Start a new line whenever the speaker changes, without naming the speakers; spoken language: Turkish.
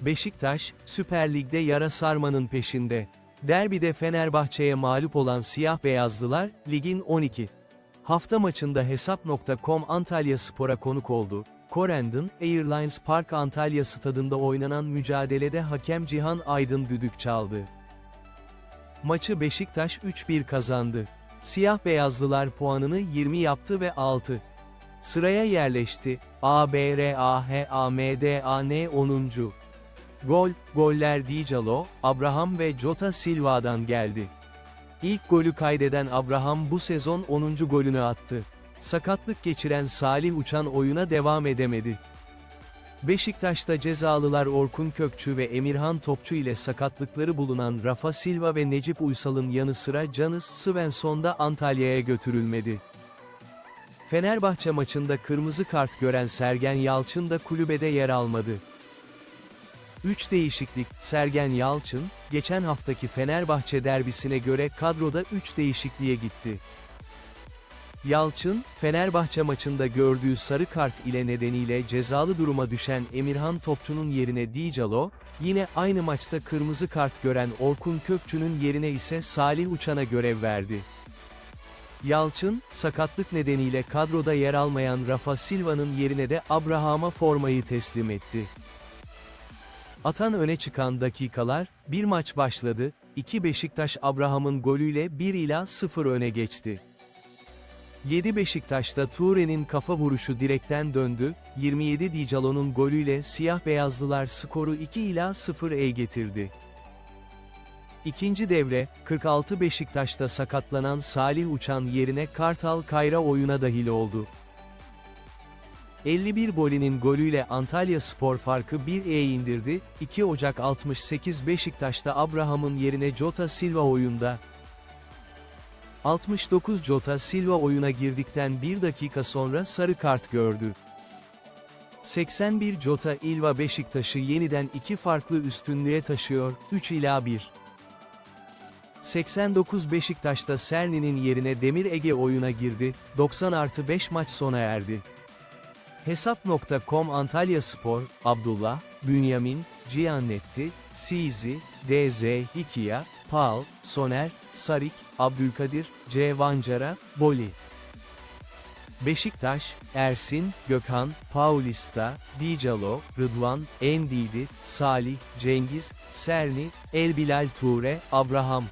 Beşiktaş, Süper Lig'de yara sarmanın peşinde. Derbide Fenerbahçe'ye mağlup olan siyah beyazlılar, ligin 12. Hafta maçında Hesap.com Antalya Spor'a konuk oldu. Corendon, Airlines Park Antalya stadında oynanan mücadelede hakem Cihan Aydın düdük çaldı. Maçı Beşiktaş 3-1 kazandı. Siyah beyazlılar puanını 20 yaptı ve 6. Sıraya yerleşti. A, B, R, A, H, A, M, D, A, N 10. Gol, goller Dijalo, Abraham ve Jota Silva'dan geldi. İlk golü kaydeden Abraham bu sezon 10. golünü attı. Sakatlık geçiren Salih Uçan oyuna devam edemedi. Beşiktaş'ta cezalılar Orkun Kökçü ve Emirhan Topçu ile sakatlıkları bulunan Rafa Silva ve Necip Uysal'ın yanı sıra Canis Svensson da Antalya'ya götürülmedi. Fenerbahçe maçında kırmızı kart gören Sergen Yalçın da kulübede yer almadı. 3 değişiklik, Sergen Yalçın, geçen haftaki Fenerbahçe derbisine göre kadroda 3 değişikliğe gitti. Yalçın, Fenerbahçe maçında gördüğü sarı kart ile nedeniyle cezalı duruma düşen Emirhan Topçu'nun yerine Dijalo, yine aynı maçta kırmızı kart gören Orkun Kökçü'nün yerine ise Salih Uçan'a görev verdi. Yalçın, sakatlık nedeniyle kadroda yer almayan Rafa Silva'nın yerine de Abraham'a formayı teslim etti. Atan öne çıkan dakikalar, bir maç başladı, iki Beşiktaş Abraham'ın golüyle 1 ila 0 öne geçti. 7 Beşiktaş'ta Ture'nin kafa vuruşu direkten döndü, 27 Dijalo'nun golüyle siyah beyazlılar skoru 2 ila 0 e getirdi. İkinci devre, 46 Beşiktaş'ta sakatlanan Salih Uçan yerine Kartal Kayra oyuna dahil oldu. 51 Boli'nin golüyle Antalya Spor farkı 1'e indirdi, 2 Ocak 68 Beşiktaş'ta Abraham'ın yerine Jota Silva oyunda. 69 Jota Silva oyuna girdikten 1 dakika sonra sarı kart gördü. 81 Jota Ilva Beşiktaş'ı yeniden iki farklı üstünlüğe taşıyor, 3 ila 1. 89 Beşiktaş'ta Serni'nin yerine Demir Ege oyuna girdi, 90 artı 5 maç sona erdi. Hesap.com Antalya Spor, Abdullah, Bünyamin, Cihannetti, Sizi, DZ Hikiya, Paul, Soner, Sarik, Abdülkadir, C. Vancara, Boli. Beşiktaş, Ersin, Gökhan, Paulista, Dijalo, Rıdvan, Endidi, Salih, Cengiz, Serni, Elbilal Ture, Abraham.